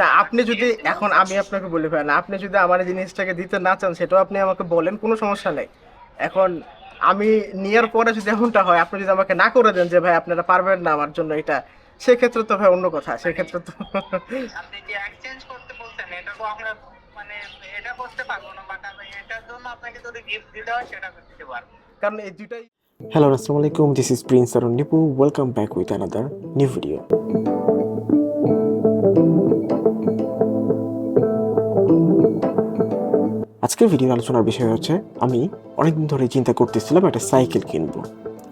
না আপনি যদি এখন আমি আপনাকে বলি ভাই না আপনি যদি আমার এই জিনিসটাকে দিতে না চান সেটাও আপনি আমাকে বলেন কোনো সমস্যা নেই এখন আমি নেওয়ার পরে যদি এমনটা হয় আপনি যদি আমাকে না করে দেন যে ভাই আপনারা পারবেন না আমার জন্য এটা সেক্ষেত্রে তো ভাই অন্য কথা সেক্ষেত্রে তো আপনি কি এক্সচেঞ্জ করতে বলছেন এটা তো আমরা মানে এটা করতে পারব না বাট এটার জন্য আপনাকে যদি গিফট দিতে হয় সেটা দিতে পারব কারণ এই দুটাই Hello, Assalamu alaikum. This is Prince Arun Nipu. Welcome back with another new video. আজকের ভিডিও আলোচনার বিষয় হচ্ছে আমি অনেকদিন ধরে চিন্তা করতেছিলাম একটা সাইকেল কিনবো।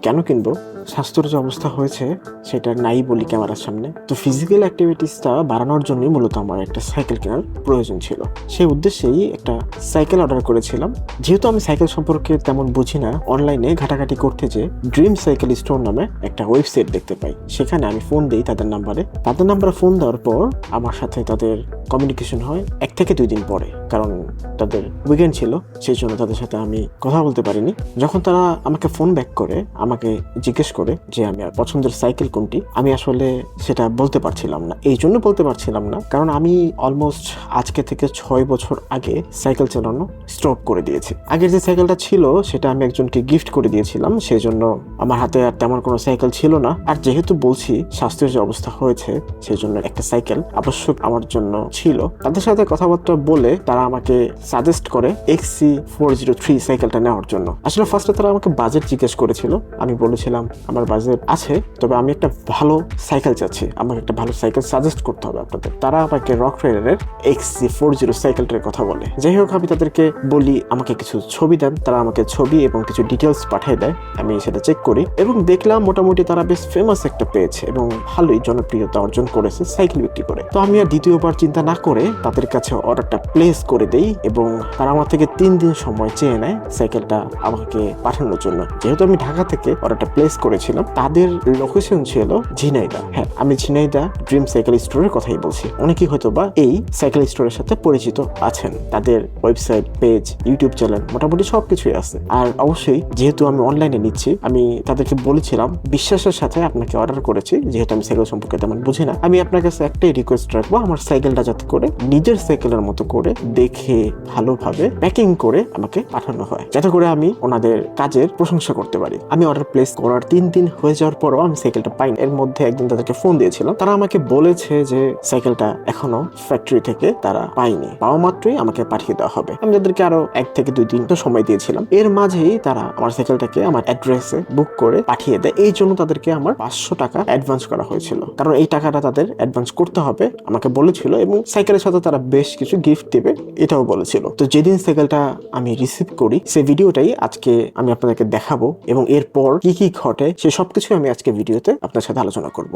কেন কিনবো? স্বাস্থ্যের যে অবস্থা হয়েছে, সেটা নাই বলি ক্যামেরার সামনে। তো ফিজিক্যাল অ্যাক্টিভিটিসটা বাড়ানোর জন্যই মূলত আমার একটা সাইকেল কেনার প্রয়োজন ছিল। সেই উদ্দেশ্যেই একটা সাইকেল অর্ডার করেছিলাম। যেহেতু আমি সাইকেল সম্পর্কে তেমন বুঝি না অনলাইনে ঘাটাঘাটি করতে যে ড্রিম সাইকেল স্টোর নামে একটা ওয়েবসাইট দেখতে পাই। সেখানে আমি ফোন দিই তাদের নাম্বারে তাদের নাম্বারে ফোন দেওয়ার পর আমার সাথে তাদের কমিউনিকেশন হয় এক থেকে দুই দিন পরে। কারণ তাদের উইকেন্ড ছিল, সেই জন্য তাদের সাথে আমি কথা বলতে পারিনি। যখন তারা আমাকে ফোন ব্যাক করে, আমাকে জিজ্ঞেস করে যে আমি আর পছন্দের সাইকেল কোনটি, আমি আসলে সেটা বলতে পারছিলাম না। এই জন্য বলতে পারছিলাম না, কারণ আমি অলমোস্ট আজকে থেকে ছয় বছর আগে সাইকেল চালানো স্টপ করে দিয়েছি। আগের যে সাইকেলটা ছিল, সেটা আমি একজনকে গিফট করে দিয়েছিলাম সেই জন্য আমার হাতে আর তেমন কোনো সাইকেল ছিল না। আর যেহেতু বলছি, স্বাস্থ্যের যে অবস্থা হয়েছে সেই জন্য একটা সাইকেল আবশ্যক আমার জন্য ছিল। তাদের সাথে কথাবার্তা বলে তারা আমাকে সাজেস্ট করে এক্সি ফোর জিরো থ্রি সাইকেলটা নেওয়ার জন্য। আসলে ফার্স্টে তারা আমাকে বাজেট জিজ্ঞেস করেছিল আমি বলেছিলাম আমার বাজেট আছে, তবে আমি একটা ভালো সাইকেল চাচ্ছি। আমাকে একটা ভালো সাইকেল সাজেস্ট করতে হবে আপনাদের। তারা আমাকে রক রাইডারের এক্সি ফোর জিরো সাইকেলটার কথা বলে। যাই হোক, আমি তাদেরকে বলি, আমাকে কিছু ছবি দেন। তারা আমাকে ছবি এবং কিছু ডিটেলস পাঠিয়ে দেয়। আমি সেটা চেক করি এবং দেখলাম মোটামুটি তারা বেশ ফেমাস একটা পেয়েছে এবং ভালোই জনপ্রিয়তা অর্জন করেছে সাইকেল বিক্রি করে। তো আমি আর দ্বিতীয়বার চিন্তা না করে তাদের কাছে অর্ডারটা প্লেস করে দেই এবং তারা আমার থেকে তিন দিন সময় চেয়ে নেয় সাইকেলটা আমাকে পাঠানোর জন্য। যেহেতু আমি ঢাকা থেকে অর্ডারটা প্লেস করেছিলাম। তাদের লোকেশন ছিল ঝিনাইদা হ্যাঁ আমি ঝিনাইদা ড্রিম সাইকেল স্টোরের কথাই বলছি। অনেকেই হয়তো বা এই সাইকেল স্টোরের সাথে পরিচিত আছেন। তাদের ওয়েবসাইট পেজ ইউটিউব চ্যানেল মোটামুটি সব কিছুই আছে। আর অবশ্যই যেহেতু আমি অনলাইনে নিচ্ছি, আমি তাদেরকে বলেছিলাম, বিশ্বাসের সাথে আপনাকে অর্ডার করেছি। যেহেতু আমি সাইকেল সম্পর্কে তেমন বুঝি না। আমি আপনার কাছে একটাই রিকোয়েস্ট রাখব, আমার সাইকেলটা যাতে করে নিজের সাইকেলের মতো করে দেখে ভালোভাবে প্যাকিং করে আমাকে পাঠানো হয়। যাতে করে আমি ওনাদের কাজের প্রশংসা করতে পারি। আমি অর্ডার প্লেস করার তিন দিন হয়ে যাওয়ার পরও আমি সাইকেলটা পাইনি। এর মধ্যে একদিন তাদেরকে ফোন দিয়েছিলাম তারা আমাকে বলেছে যে সাইকেলটা এখনও ফ্যাক্টরি থেকে তারা পাইনি পাওয়া মাত্রই আমাকে পাঠিয়ে দেওয়া হবে। আমি তাদেরকে আরও এক থেকে দুই দিন তো সময় দিয়েছিলাম। এর মাঝেই তারা আমার সাইকেলটাকে আমার অ্যাড্রেসে বুক করে পাঠিয়ে দেয়। এই জন্য তাদেরকে আমার পাঁচশো টাকা অ্যাডভান্স করা হয়েছিল। কারণ এই টাকাটা তাদের অ্যাডভান্স করতে হবে, আমাকে বলেছিল এবং সাইকেলের সাথে তারা বেশ কিছু গিফট দেবে এটাও বলেছিল। তো যেদিন সাইকেলটা আমি রিসিভ করি, সেই ভিডিওটাই আজকে আমি আপনাদেরকে দেখাবো এবং এরপর কি কি ঘটে সে সবকিছু আমি আজকে ভিডিওতে আপনার সাথে আলোচনা করব.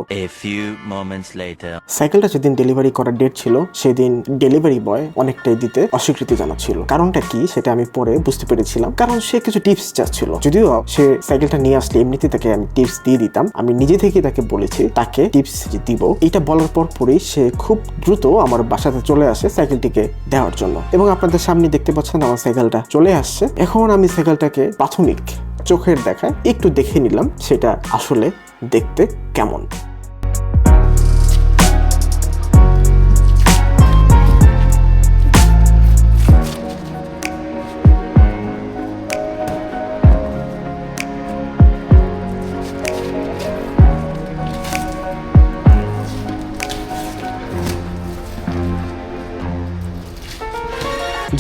সাইকেলটা যেদিন ডেলিভারি করার ডেট ছিল সেদিন ডেলিভারি বয় অনেকটাই দিতে অস্বীকৃতি জানাচ্ছিল। কারণটা কি সেটা আমি পরে বুঝতে পেরেছিলাম। কারণ সে কিছু টিপস চাচ্ছিল। যদিও সে সাইকেলটা নিয়ে আসলে এমনিতে তাকে আমি টিপস দিয়ে দিতাম। আমি নিজে থেকে তাকে বলেছি তাকে টিপস দিব। এটা বলার পর পরই সে খুব দ্রুত আমার বাসাতে চলে আসে সাইকেলটিকে দেওয়ার জন্য। এবং আপনাদের সামনে দেখতে পাচ্ছেন আমার সাইকেলটা চলে আসছে। এখন আমি সাইকেলটাকে প্রাথমিক চোখের দেখায় একটু দেখে নিলাম সেটা আসলে দেখতে কেমন।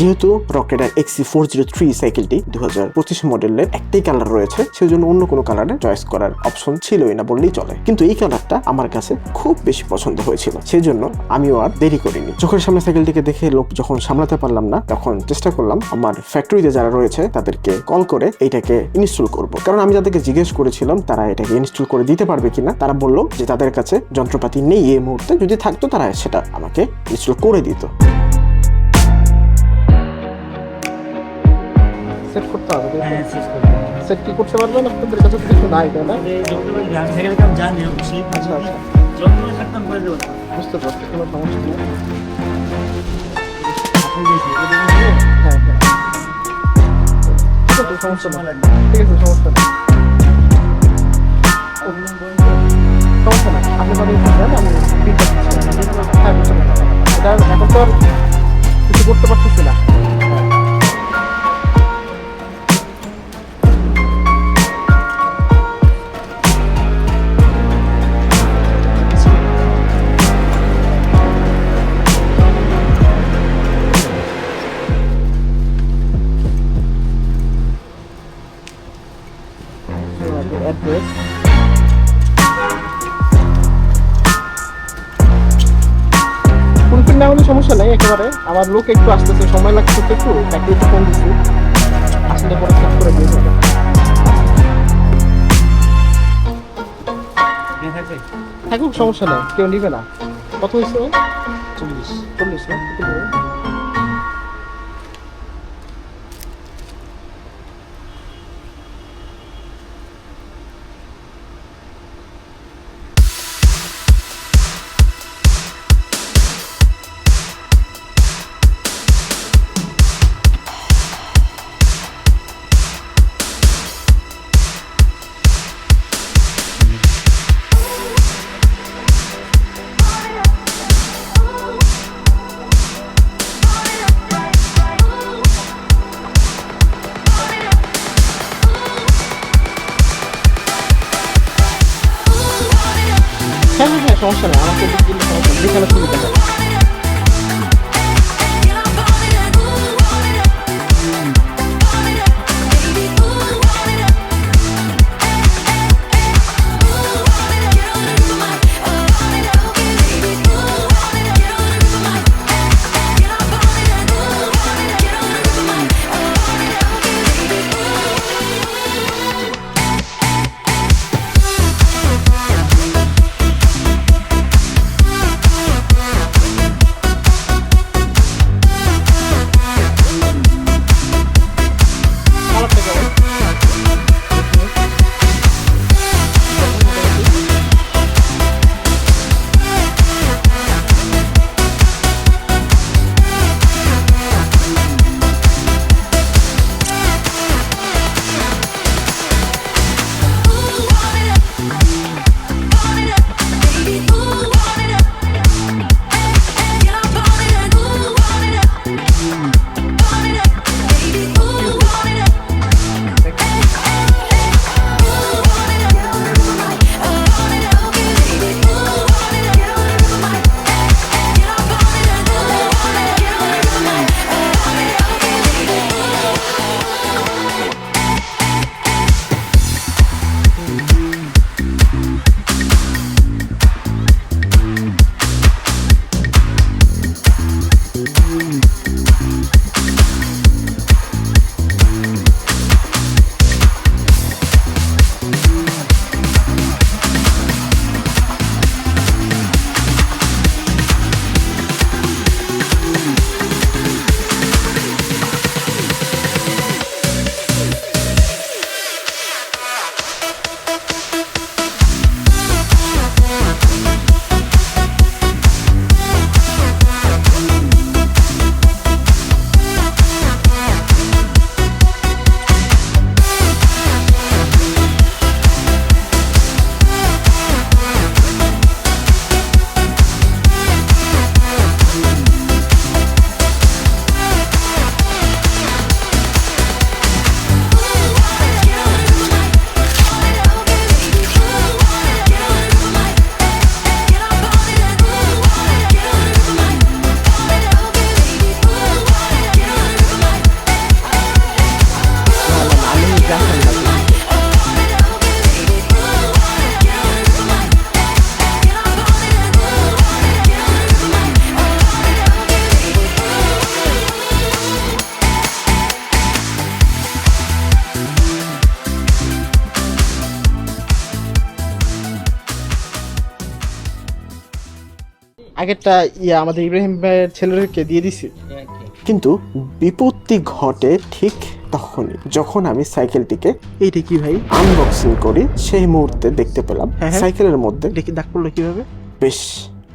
যেহেতু রকেটার এক্সি ফোর জিরো থ্রি সাইকেলটি দু হাজার পঁচিশ মডেলের একটাই কালার রয়েছে সেই জন্য অন্য কোনো কালারে চয়েস করার অপশন ছিলই না বললেই চলে। কিন্তু এই কালারটা আমার কাছে খুব বেশি পছন্দ হয়েছিল সেই জন্য আমিও আর দেরি করিনি। চোখের সামনে সাইকেলটিকে দেখে লোক যখন সামলাতে পারলাম না, তখন চেষ্টা করলাম আমার ফ্যাক্টরিতে যারা রয়েছে, তাদেরকে কল করে এইটাকে ইনস্টল করব। কারণ আমি যাদেরকে জিজ্ঞেস করেছিলাম, তারা এটাকে ইনস্টল করে দিতে পারবে কিনা, তারা বলল যে তাদের কাছে যন্ত্রপাতি নেই এই মুহূর্তে, যদি থাকতো তারা সেটা আমাকে ইনস্টল করে দিত। সেট করতে হবে হ্যাঁ শেষ করব সেট কি করতে পারবেন? আপনাদের কাছে তো কিছু নাই তাই না? যন্ত্রপাতি আমি সেখানে কাম জানি অবশ্যই। আচ্ছা আচ্ছা। যন্ত্রপাতি থাকতাম করে দেবো। বুঝতে পারছি কোনো সমস্যা নেই। হ্যাঁ হ্যাঁ। ঠিক আছে সমস্যা নেই। ঠিক আছে সমস্যা নেই। সমস্যা নাই। আপনি বাড়ি আমি হ্যাঁ বুঝতে পারছি। তো আর কিছু করতে পারতেছি না। আমার লোক একটু আসতেছে সময় লাগছে একটু তাকে একটু ফোন দিচ্ছি। আসলে পরে চেক করে দিয়ে যাবে। থাকুক সমস্যা নেই কেউ নিবে না। কত হয়েছে? চল্লিশ। চল্লিশ আগেরটা ইয়া আমাদের ইব্রাহিম ভাইয়ের ছেলেদেরকে দিয়ে দিছি। কিন্তু বিপত্তি ঘটে ঠিক তখনই যখন আমি সাইকেলটিকে এইটা কি ভাই? আনবক্সিং করি সেই মুহূর্তে দেখতে পেলাম হ্যাঁ, হ্যাঁ। সাইকেলের মধ্যে দেখি দাগ পড়ল কীভাবে? বেশ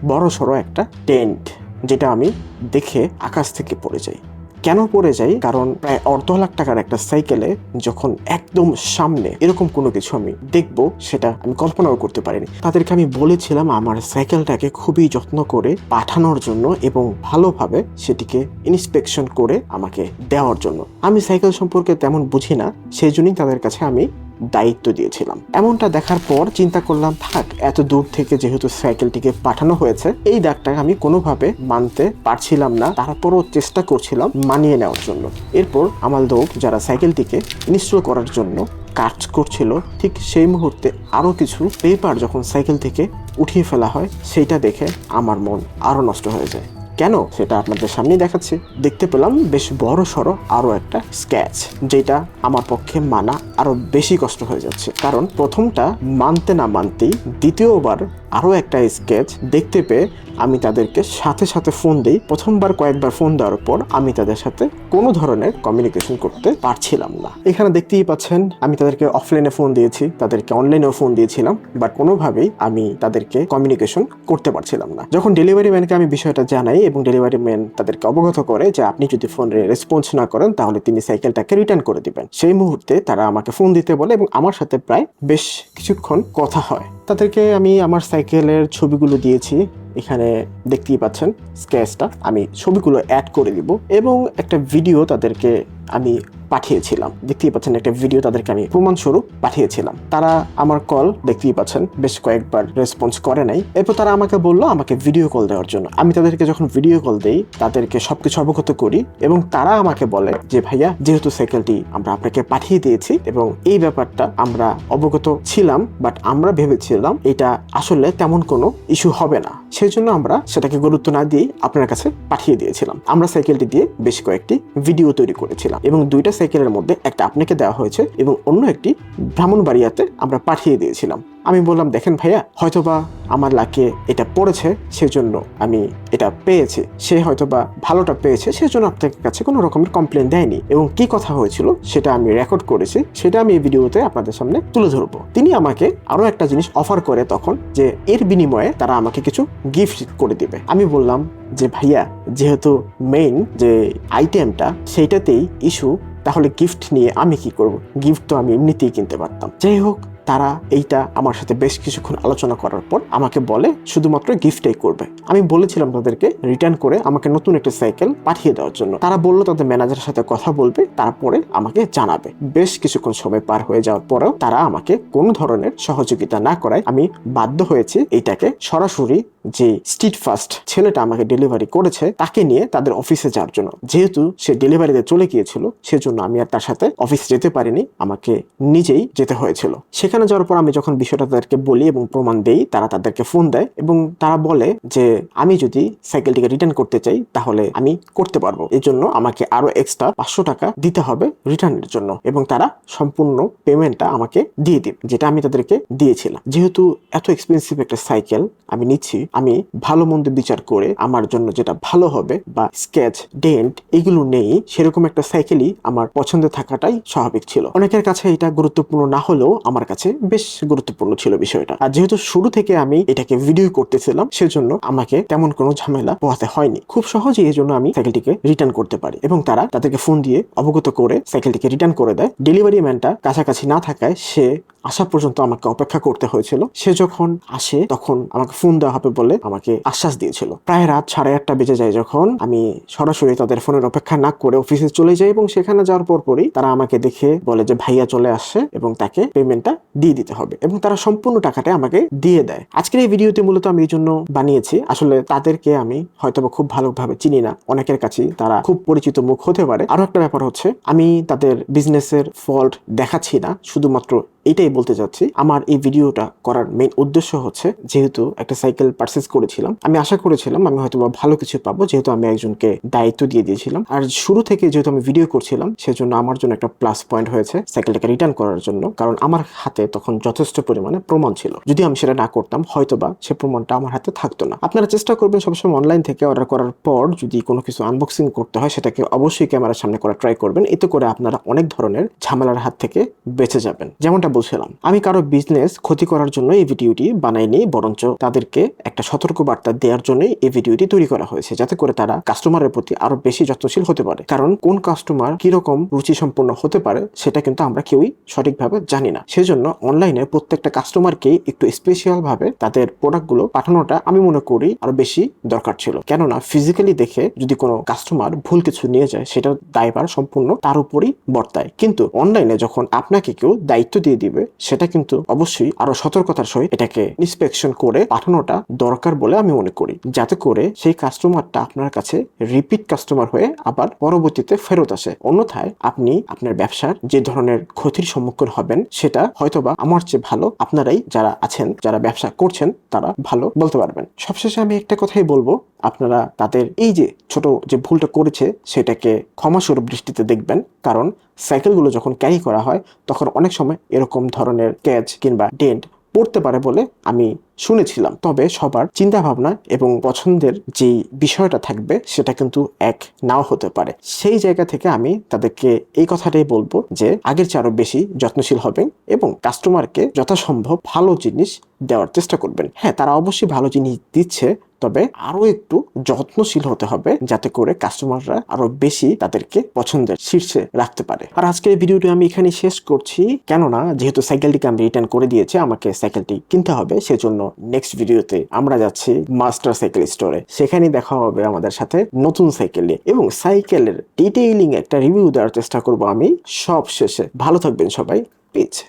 বড় সড়ো একটা টেন্ট যেটা আমি দেখে আকাশ থেকে পড়ে যাই। কেন পড়ে যাই? কারণ প্রায় অর্ধ লাখ টাকার একটা সাইকেলে যখন একদম সামনে এরকম কোনো কিছু আমি দেখব, সেটা আমি কল্পনাও করতে পারিনি। তাদেরকে আমি বলেছিলাম আমার সাইকেলটাকে খুবই যত্ন করে পাঠানোর জন্য এবং ভালোভাবে সেটিকে ইন্সপেকশন করে আমাকে দেওয়ার জন্য। আমি সাইকেল সম্পর্কে তেমন বুঝি না, সেই জন্যই তাদের কাছে আমি দায়িত্ব দিয়েছিলাম। এমনটা দেখার পর চিন্তা করলাম, থাক, এত দূর থেকে যেহেতু সাইকেলটিকে পাঠানো হয়েছে, এই দাগটা আমি কোনোভাবে মানতে পারছিলাম না। তারপরও চেষ্টা করছিলাম মানিয়ে নেওয়ার জন্য। এরপর আমার লোক যারা সাইকেলটিকে ইনস্টল করার জন্য কাজ করছিল, ঠিক সেই মুহূর্তে আরও কিছু পেপার যখন সাইকেল থেকে উঠিয়ে ফেলা হয়, সেইটা দেখে আমার মন আরও নষ্ট হয়ে যায়। কেন সেটা আপনাদের সামনেই দেখাচ্ছি। দেখতে পেলাম বেশ বড় সড়ো আরও একটা স্ক্যাচ যেটা আমার পক্ষে মানা আরও বেশি কষ্ট হয়ে যাচ্ছে। কারণ প্রথমটা মানতে না মানতেই দ্বিতীয়বার আরও একটা স্কেচ দেখতে পেয়ে আমি তাদেরকে সাথে সাথে ফোন দিই। প্রথমবার কয়েকবার ফোন দেওয়ার পর আমি তাদের সাথে কোনো ধরনের কমিউনিকেশন করতে পারছিলাম না। এখানে দেখতেই পাচ্ছেন, আমি তাদেরকে অফলাইনে ফোন দিয়েছি, তাদেরকে অনলাইনেও ফোন দিয়েছিলাম বাট কোনোভাবেই আমি তাদেরকে কমিউনিকেশন করতে পারছিলাম না। যখন ডেলিভারি ম্যানকে আমি বিষয়টা জানাই এবং ডেলিভারি ম্যান তাদেরকে অবগত করে যে আপনি যদি ফোনে রেসপন্স না করেন, তাহলে তিনি সাইকেলটাকে রিটার্ন করে দিবেন। সেই মুহূর্তে তারা আমাকে ফোন দিতে বলে এবং আমার সাথে প্রায় বেশ কিছুক্ষণ কথা হয়। তাদেরকে আমি আমার সাইকেলের ছবিগুলো দিয়েছি, এখানে দেখতেই পাচ্ছেন, স্কেচটা। আমি ছবিগুলো অ্যাড করে দিব এবং একটা ভিডিও তাদেরকে আমি পাঠিয়েছিলাম। দেখতেই পাচ্ছেন, একটা ভিডিও তাদেরকে আমি প্রমাণস্বরূপ পাঠিয়েছিলাম। তারা আমার কল দেখতেই পাচ্ছেন, বেশ কয়েকবার রেসপন্স করে নাই। এরপর তারা আমাকে বলল, আমাকে ভিডিও কল দেওয়ার জন্য। আমি তাদেরকে যখন ভিডিও কল দেই, তাদেরকে সবকিছু অবগত করি এবং তারা আমাকে বলে যে, ভাইয়া, যেহেতু সাইকেলটি আমরা আপনাকে পাঠিয়ে দিয়েছি এবং এই ব্যাপারটা আমরা অবগত ছিলাম বাট আমরা ভেবেছিলাম এটা আসলে তেমন কোনো ইস্যু হবে না। সেই জন্য আমরা সেটাকে গুরুত্ব না দিয়ে আপনার কাছে পাঠিয়ে দিয়েছিলাম। আমরা সাইকেলটি দিয়ে বেশ কয়েকটি ভিডিও তৈরি করেছিলাম এবং দুইটা সাইকেলের মধ্যে একটা আপনাকে দেওয়া হয়েছে এবং অন্য একটি ব্রাহ্মণবাড়িয়াতে আমরা পাঠিয়ে দিয়েছিলাম। আমি বললাম, দেখেন ভাইয়া, হয়তোবা আমার লাকে এটা পড়েছে, সেজন্য আমি এটা পেয়েছি। সে হয়তোবা ভালোটা পেয়েছে, সেজন্য আপনার কাছে কোনো রকমের কমপ্লেন দেয়নি। এবং কি কথা হয়েছিল, সেটা আমি রেকর্ড করেছি, সেটা আমি এই ভিডিওতে আপনাদের সামনে তুলে ধরবো। তিনি আমাকে আরও একটা জিনিস অফার করে তখন, যে এর বিনিময়ে তারা আমাকে কিছু গিফট করে দিবে। আমি বললাম যে, ভাইয়া, যেহেতু মেইন যে আইটেমটা সেইটাতেই ইস্যু তাহলে গিফট নিয়ে আমি কি করব? গিফট তো আমি এমনিতেই কিনতে পারতাম। যাই হোক তারা এইটা আমার সাথে বেশ কিছুক্ষণ আলোচনা করার পর আমাকে বলে শুধুমাত্র গিফটটাই করবে। আমি বলেছিলাম তাদেরকে রিটার্ন করে আমাকে নতুন একটা সাইকেল পাঠিয়ে দেওয়ার জন্য। তারা বলল তাদের ম্যানেজারের সাথে কথা বলবে, তারপরে আমাকে জানাবে। বেশ কিছুক্ষণ সময় পার হয়ে যাওয়ার পরেও তারা আমাকে কোনো ধরনের সহযোগিতা না করায় আমি বাধ্য হয়েছি এটাকে সরাসরি যে স্ট্রিট ফাস্ট ছেলেটা আমাকে ডেলিভারি করেছে, তাকে নিয়ে তাদের অফিসে যাওয়ার জন্য। যেহেতু সে ডেলিভারিতে চলে গিয়েছিল, সেজন্য আমি আর তার সাথে অফিস যেতে পারিনি, আমাকে নিজেই যেতে হয়েছিল। সেখানে যাওয়ার পর আমি যখন বিষয়টা তাদেরকে বলি এবং প্রমাণ দেই, তারা তাদেরকে ফোন দেয় এবং তারা বলে যে, আমি যদি সাইকেলটিকে রিটার্ন করতে চাই, তাহলে আমি করতে পারব। এই জন্য আমাকে আরও এক্সট্রা পাঁচশো টাকা দিতে হবে রিটার্নের জন্য। এবং তারা সম্পূর্ণ পেমেন্টটা আমাকে দিয়ে দিন যেটা আমি তাদেরকে দিয়েছিলাম। যেহেতু এত এক্সপেন্সিভ একটা সাইকেল আমি নিচ্ছি আমি ভালো মন্দ বিচার করে আমার জন্য যেটা ভালো হবে বা স্কেচ, ডেন্ট এগুলো নেই, সেরকম একটা সাইকেলই আমার পছন্দের থাকাটাই স্বাভাবিক ছিল। অনেকের কাছে এটা গুরুত্বপূর্ণ না হলেও আমার কাছে বেশ গুরুত্বপূর্ণ ছিল বিষয়টা। আর যেহেতু শুরু থেকে আমি এটাকে ভিডিও করতেছিলাম, সেজন্য আমাকে তেমন কোনো ঝামেলা পোহাতে হয়নি। খুব সহজেই এই জন্য আমি সাইকেলটিকে রিটার্ন করতে পারি এবং তারা তাদেরকে ফোন দিয়ে অবগত করে সাইকেলটিকে রিটার্ন করে দেয়। ডেলিভারি ম্যানটা কাছাকাছি না থাকায় সে আসা পর্যন্ত আমাকে অপেক্ষা করতে হয়েছিল। সে যখন আসে, তখন আমাকে ফোন দেওয়া হবে বলে আমাকে আশ্বাস দিয়েছিল। প্রায় রাত সাড়ে আটটা বেজে যায় যখন আমি সরাসরি তাদের ফোনের অপেক্ষা না করে অফিসে চলে যাই এবং সেখানে যাওয়ার পর পরই তারা আমাকে দেখে বলে যে ভাইয়া চলে আসছে এবং তাকে পেমেন্টটা দিয়ে দিতে হবে এবং তারা সম্পূর্ণ টাকাটা আমাকে দিয়ে দেয়। আজকের এই ভিডিওতে মূলত আমি এই জন্য বানিয়েছি। আসলে তাদেরকে আমি হয়তোবা খুব ভালোভাবে চিনি না। অনেকের কাছেই তারা খুব পরিচিত মুখ হতে পারে। আরও একটা ব্যাপার হচ্ছে, আমি তাদের বিজনেসের ফল্ট দেখাচ্ছি না। শুধুমাত্র এটাই বলতে চাচ্ছি, আমার এই ভিডিওটা করার মেইন উদ্দেশ্য হচ্ছে, যেহেতু একটা সাইকেল পারচেস করেছিলাম, আমি আশা করেছিলাম আমি হয়তো ভালো কিছু পাবো, যেহেতু আমি একজনকে দায়িত্ব দিয়ে দিয়েছিলাম। আর শুরু থেকে যেহেতু আমি ভিডিও করছিলাম, সেজন্য আমার জন্য একটা প্লাস পয়েন্ট হয়েছে সাইকেলটাকে রিটার্ন করার জন্য, কারণ আমার হাতে তখন যথেষ্ট পরিমাণে প্রমাণ ছিল। যদি আমি সেটা না করতাম, হয়তোবা সে প্রমাণটা আমার হাতে থাকতো না। আপনারা চেষ্টা করবেন সবসময় অনলাইন থেকে অর্ডার করার পর যদি কোনো কিছু আনবক্সিং করতে হয়, সেটাকে অবশ্যই ক্যামেরার সামনে করা ট্রাই করবেন। এতে করে আপনারা অনেক ধরনের ঝামেলার হাত থেকে বেঁচে যাবেন। যেমনটা বলছিলাম, আমি কারও বিজনেস ক্ষতি করার জন্য এই ভিডিওটি বানাইনি, বরঞ্চ তাদেরকে একটা সতর্ক বার্তা দেওয়ার জন্যই এই ভিডিওটি তৈরি করা হয়েছে, যাতে করে তারা কাস্টমারের প্রতি আরও বেশি যত্নশীল হতে পারে। কারণ কোন কাস্টমার কীরকম রুচি সম্পন্ন হতে পারে, সেটা কিন্তু আমরা কেউই সঠিকভাবে জানি না। সেজন্য অনলাইনে প্রত্যেকটা কাস্টমারকেই একটু স্পেশাল ভাবে তাদের প্রোডাক্টগুলো পাঠানোটা আমি মনে করি আরও বেশি দরকার ছিল। কেননা ফিজিক্যালি দেখে যদি কোনো কাস্টমার ভুল কিছু নিয়ে যায় সেটার দায়ভার সম্পূর্ণ তার উপরই বর্তায়। কিন্তু অনলাইনে যখন আপনাকে কেউ দায়িত্ব দিয়ে দিবে, সেটা কিন্তু অবশ্যই আরও সতর্কতার সহিত এটাকে ইন্সপেকশন করে পাঠানোটা দরকার বলে আমি মনে করি। যাতে করে সেই কাস্টমারটা আপনার কাছে রিপিট কাস্টমার হয়ে আবার পরবর্তীতে ফেরত আসে। অন্যথায় আপনি আপনার ব্যবসার যে ধরনের ক্ষতির সম্মুখীন হবেন, সেটা হয়তোবা আমার চেয়ে ভালো আপনারাই যারা আছেন, যারা ব্যবসা করছেন, তারা ভালো বলতে পারবেন। সবশেষে আমি একটা কথাই বলব, আপনারা তাদের এই যে ছোট যে ভুলটা করেছে, সেটাকে ক্ষমাস্বরূপ দৃষ্টিতে দেখবেন। কারণ সাইকেলগুলো যখন ক্যারি করা হয়, তখন অনেক সময় এরকম ধরনের ক্যাচ কিংবা ডেন্ট পড়তে পারে বলে আমি শুনেছিলাম। তবে সবার চিন্তা ভাবনা এবং পছন্দের যে বিষয়টা থাকবে, সেটা কিন্তু এক নাও হতে পারে। সেই জায়গা থেকে আমি তাদেরকে এই কথাটাই বলব যে, আগের চেয়ে আরও বেশি যত্নশীল হবেন এবং কাস্টমারকে যথাসম্ভব ভালো জিনিস দেওয়ার চেষ্টা করবেন। হ্যাঁ তারা অবশ্যই ভালো জিনিস দিচ্ছে, তবে আরও একটু যত্নশীল হতে হবে যাতে করে কাস্টমাররা আরও বেশি তাদেরকে পছন্দের শীর্ষে রাখতে পারে। আর আজকের ভিডিওটি আমি এখানে শেষ করছি। কেননা, যেহেতু সাইকেলটিকে আমি রিটার্ন করে দিয়েছি, আমাকে সাইকেলটি কিনতে হবে, সেজন্য নেক্সট ভিডিওতে আমরা যাচ্ছি মাস্টার সাইকেল স্টোরে। সেখানে দেখা হবে আমাদের সাথে নতুন সাইকেল নিয়ে। এবং সাইকেলের ডিটেইলিং একটা রিভিউ দেওয়ার চেষ্টা করব আমি। সব শেষে ভালো থাকবেন সবাই। পিচ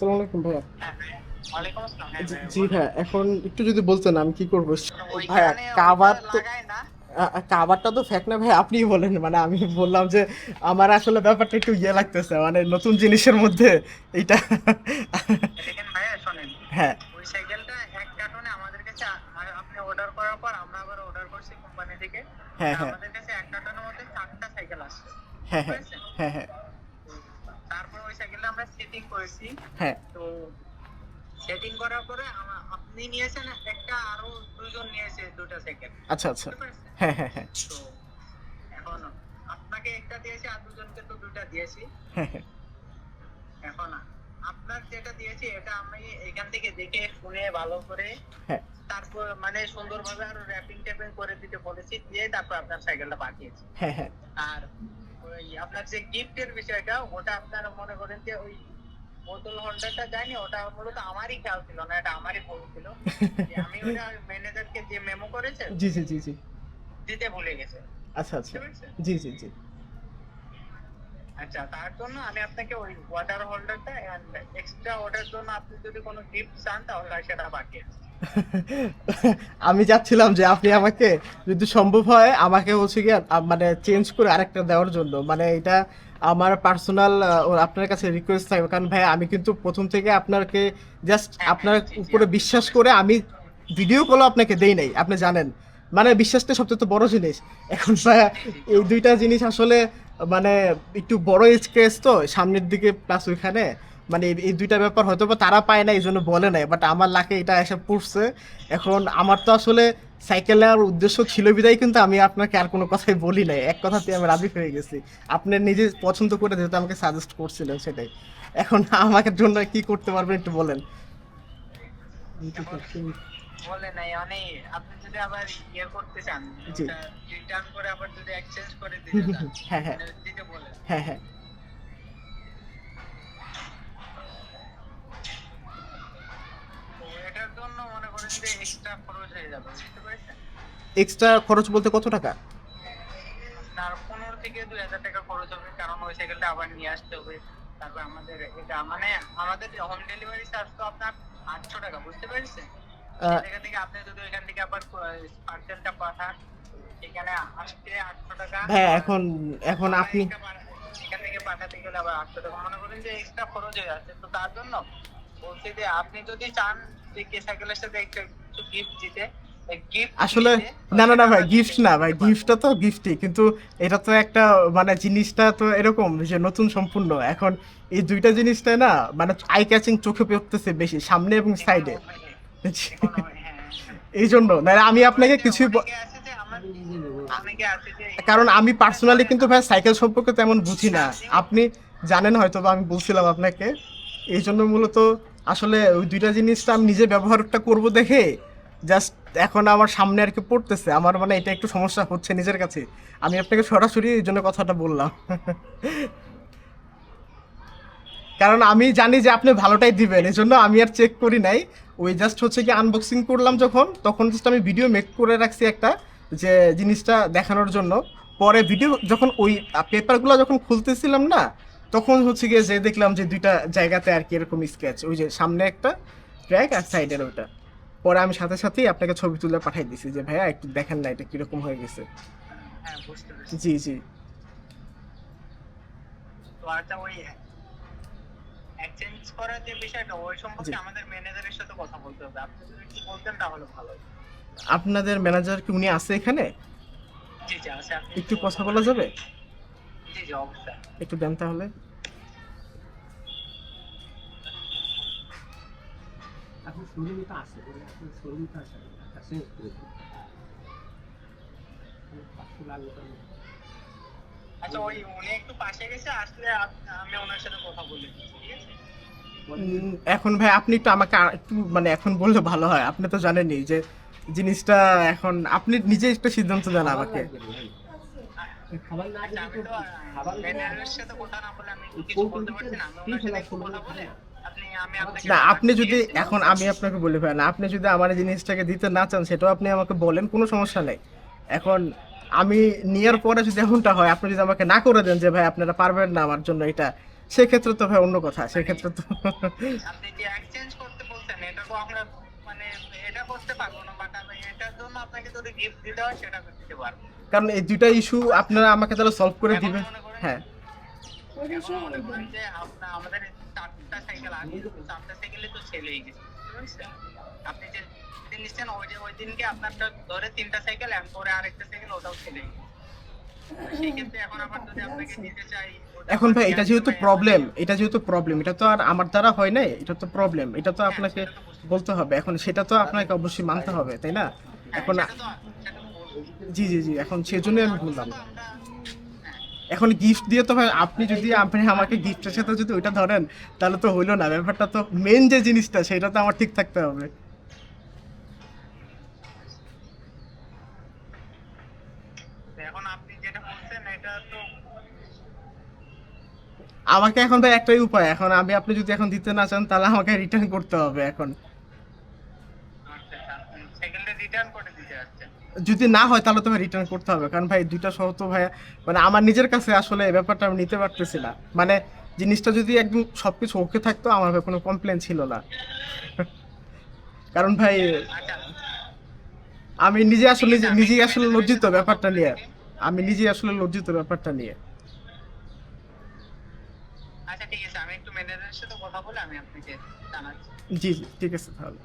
আসসালামু আলাইকুম ভাইয়া। হ্যাঁ, জি- ভাই, ভাইয়া এখন একটু যদি বলতেন আমি কি করব? ভাইয়া কাবার তো কাবারটা তো ফ্যাক না ভাই আপনিই বলেন। মানে আমি বললাম যে আমার আসলে ব্যাপারটা একটু ইয়ে লাগতেছে মানে নতুন জিনিসের মধ্যে এইটা। হ্যাঁ। ওই সাইকেলটা এক কার্টনে আমাদের কাছে আ- আপনি অর্ডার করার পর আমরা আবার অর্ডার করছি কোম্পানি থেকে। হ্যাঁ হ্যাঁ। আমাদের কাছে এক কার্টনের মধ্যে চারটা সাইকেল আসছে হ্যাঁ হ্যাঁ। হ্যাঁ হ্যাঁ। তারপর ওই সাইকেলটা আমরা সেটিং করেছি। হ্যাঁ। তো সেটিং করার পরে আপনি নিয়েছেন একটা আরও দুজন নিয়েছে দুটো সাইকেল আচ্ছা আচ্ছা। হ্যাঁ হ্যাঁ হ্যাঁ। তো এখন আপনাকে একটা দিয়েছি আর দুজনকে তো দুটা দিয়েছি। হ্যাঁ হ্যাঁ। এখন আপনার যেটা দিয়েছি এটা আমি এখান থেকে দেখে শুনে ভালো করে হ্যাঁ। তারপর মানে সুন্দরভাবে আরও র্যাপিং ট্যাপিং করে দিতে বলেছি দিয়ে তারপর আপনার সাইকেলটা পাঠিয়েছি হ্যাঁ হ্যাঁ। আর আপনার যে গিফটের বিষয়টা ওটা আপনারা মনে করেন যে ওই বোতল হোল্ডারটা জানি ওটা মূলত আমারই খেয়াল ছিল না এটা আমারই ভুল ছিল। আমি ওটা ম্যানেজারকে যে মেমো করেছে জি জি জি জি। দিতে ভুলে গেছে। আচ্ছা আচ্ছা। জি জি জি। আচ্ছা তার জন্য আমি আপনাকে ওই ওয়াটার হোল্ডারটা এন্ড এক্সট্রা ওটার জন্য আপনি যদি কোনো গিফট চান তাহলে সেটা পাঠিয়ে দিন। আমি যাচ্ছিলাম যে আপনি আমাকে যদি সম্ভব হয় আমাকে হচ্ছে কি মানে চেঞ্জ করে আরেকটা দেওয়ার জন্য। মানে এটা আমার পার্সোনাল আপনার কাছে রিকোয়েস্ট থাকবে। কারণ ভাই, আমি কিন্তু প্রথম থেকে আপনাকে জাস্ট আপনার উপরে বিশ্বাস করে আমি ভিডিও কলও আপনাকে দেই নাই, আপনি জানেন। মানে বিশ্বাসটা সবচেয়ে বড় জিনিস। এখন এই দুইটা জিনিস আসলে মানে একটু বড় স্কেচ তো, সামনের দিকে প্লাস ওইখানে। মানে এই- দুইটা ব্যাপার হয়তো বা তারা পায় না এই জন্য বলে নাই বাট আমার লাকে এটা এসে পড়ছে এখন আমার তো আসলে সাইকেল নেওয়ার উদ্দেশ্য ছিল বিদায় কিন্তু আমি আপনাকে আর কোনো কথাই বলি নাই। এক কথাতে আমি রাজি হয়ে গেছি। আপনি নিজে পছন্দ করে যেহেতু আমাকে সাজেস্ট করছিলেন সেটাই। এখন আমাকে জন্য কি করতে পারবেন একটু বলেন। বলে নাই মানে আপনি যদি আবার ইয়ে করতে চান রিটার্ন করে আবার যদি এক্সচেঞ্জ করে দিতে চান হ্যাঁ হ্যাঁ। বলেন। হ্যাঁ হ্যাঁ তো এটার জন্য মনে করেন যে এক্সট্রা খরচ হয়ে যাবে বুঝতে পেরেছেন? এক্সট্রা খরচ বলতে কত টাকা? আপনার পনেরো থেকে দুই হাজার টাকা খরচ হবে কারণ ওই সাইকেলটা আবার নিয়ে আসতে হবে। তারপর আমাদের এটা মানে আমাদের হোম ডেলিভারি চার্জ তো আপনার আটশো টাকা বুঝতে পেরেছেন? সেখান থেকে আপনি যদি ওইখান থেকে আবার পার্সেলটা পাঠান এখানে আসতে আটশো টাকা। এখন এখন আপনি এখান থেকে পাঠাতে গেলে আবার আটশো টাকা। মনে করেন যে এক্সট্রা খরচ হয়ে যাচ্ছে তো তার জন্য বলছি যে আপনি যদি চান আসলে না না না ভাই গিফট না ভাই গিফটটা তো গিফটই কিন্তু এটা তো একটা মানে জিনিসটা তো এরকম যে নতুন সম্পূর্ণ। এখন এই দুইটা জিনিসটা না মানে আই ক্যাচিং চোখে পড়তেছে বেশি সামনে এবং সাইডে এই জন্য না আমি আপনাকে কিছুই কারণ আমি পার্সোনালি কিন্তু ভাই সাইকেল সম্পর্কে তেমন বুঝি না। আপনি জানেন হয়তো বা আমি বলছিলাম আপনাকে এই জন্য মূলত আসলে ওই দুইটা জিনিসটা আমি নিজে ব্যবহারটা করব দেখে জাস্ট এখন আমার সামনে আর কি পড়তেছে। আমার মানে এটা একটু সমস্যা হচ্ছে নিজের কাছে। আমি আপনাকে সরাসরি এই জন্য কথাটা বললাম। কারণ আমি জানি যে আপনি ভালোটাই দিবেন এই জন্য আমি আর চেক করি নাই। ওই জাস্ট হচ্ছে কি আনবক্সিং করলাম যখন, তখন জাস্ট আমি ভিডিও মেক করে রাখছি একটা, যে জিনিসটা দেখানোর জন্য। পরে ভিডিও যখন ওই পেপারগুলো যখন খুলতেছিলাম না তখন হচ্ছে গিয়ে যে দেখলাম যে দুইটা জায়গাতে আর কি এরকম স্কেচ ওই যে সামনে একটা ট্র্যাক আর সাইডের ওইটা। পরে আমি সাথে সাথেই আপনাকে ছবি তুলে পাঠিয়ে দিছি যে ভাইয়া একটু দেখেন না এটা কীরকম হয়ে গেছে? হ্যাঁ জি জি। এক্সচেঞ্জ করার যে বিষয়টা ওই সম্পর্কে আমাদের ম্যানেজারের সাথে কথা বলতে হবে। আপনি যদি একটু বলতেন তাহলে ভালো। আপনাদের ম্যানেজার কি উনি আছে এখানে? জি জি আছে। একটু কথা বলা যাবে? জি জি অবশ্যই। একটু দেন তাহলে। এখন শোরুমে তো আসে এখন শোরুমে তো আসে কাছে পাঁচশো লাগবে আচ্ছা ওই উনি একটু পাশে গেছে আসলে আমি ওনার সাথে কথা বলে ঠিক আছে? এখন ভাই আপনি একটু আমাকে আর একটু মানে এখন বললে ভালো হয় আপনি তো জানেনই যে জিনিসটা এখন আপনি নিজে একটা সিদ্ধান্ত দেন আমাকে। খাবার না আচ্ছা আমি তো তো খাবার সাথে কথা না বলে আমি কিছু বলতে পারছি না। আমি ওনার সাথে কথা বলে আপনি না আপনি যদি এখন আমি আপনাকে বলি ভাই না আপনি যদি আমার এই জিনিসটাকে দিতে না চান সেটাও আপনি আমাকে বলেন কোনো সমস্যা নেই। এখন আমি নেওয়ার পরে যদি এমনটা হয় আপনি যদি আমাকে না করে দেন যে ভাই আপনারা পারবেন না আমার জন্য এটা সেক্ষেত্রে তো ভাই অন্য কথা সেক্ষেত্রে তো আপনি যে এক্সচেঞ্জ করতে বলছেন এটা তো আমরা মানে পারব না বাট আমি এটার জন্য আপনাকে যদি গিফট দিতে হয় সেটা আমি দিতে পারব। কারণ এই দুইটা ইস্যু আপনারা আমাকে তাহলে সলভ করে দিবেন। হ্যাঁ। আমাদের চারটা সাইকেল আছে চারটা সাইকেলে তো সেল হয়ে গেছে। আপনি যে দিন নিচ্ছেন ওই দিনকে আপনারটা ধরে তিনটা সাইকেল এম পরে আরেকটা সাইকেল ওটাও ছেলে হয়ে গেছে। এখন ভাই, এটা যেহেতু প্রবলেম এটা যেহেতু প্রবলেম এটা তো আর আমার দ্বারা হয় নাই, এটা তো প্রবলেম এটা তো আপনাকে বলতে হবে। এখন সেটা তো আপনাকে অবশ্যই মানতে হবে, তাই না? এখন। জি জি জি, এখন সেজন্যই আমি বললাম। এখন গিফট দিয়ে তো ভাই, আপনি যদি আপনি আমাকে গিফটের সাথে যদি ওইটা ধরেন, তাহলে তো হইল না। ব্যাপারটা তো মেন যে জিনিসটা, সেটা তো আমার ঠিক থাকতে হবে এখন আপনি যেটা বলছেন এটা তো আমাকে এখন ভাই একটাই উপায়, এখন আমি, আপনি যদি এখন দিতে না চান, তাহলে আমাকে রিটার্ন করতে হবে এখন। যদি না হয়, তাহলে তো ভাই রিটার্ন করতে হবে। কারণ ভাই, দুইটা সহ তো ভাই মানে আমার নিজের কাছে আসলে এই ব্যাপারটা আমি নিতে পারতেছি না। মানে জিনিসটা যদি একদম সবকিছু ওকে থাকতো, আমার কোনো কমপ্লেন ছিল না। কারণ ভাই, আমি নিজে আসলে, নিজে- নিজেই আসলে লজ্জিত ব্যাপারটা নিয়ে। আমি নিজে আসলে লজ্জিত ব্যাপারটা নিয়ে। আচ্ছা ঠিক আছে। আমি একটু ম্যানেজারের সাথে কথা বলে আমি আপনাকে জানাচ্ছি। জি জি ঠিক আছে তাহলে।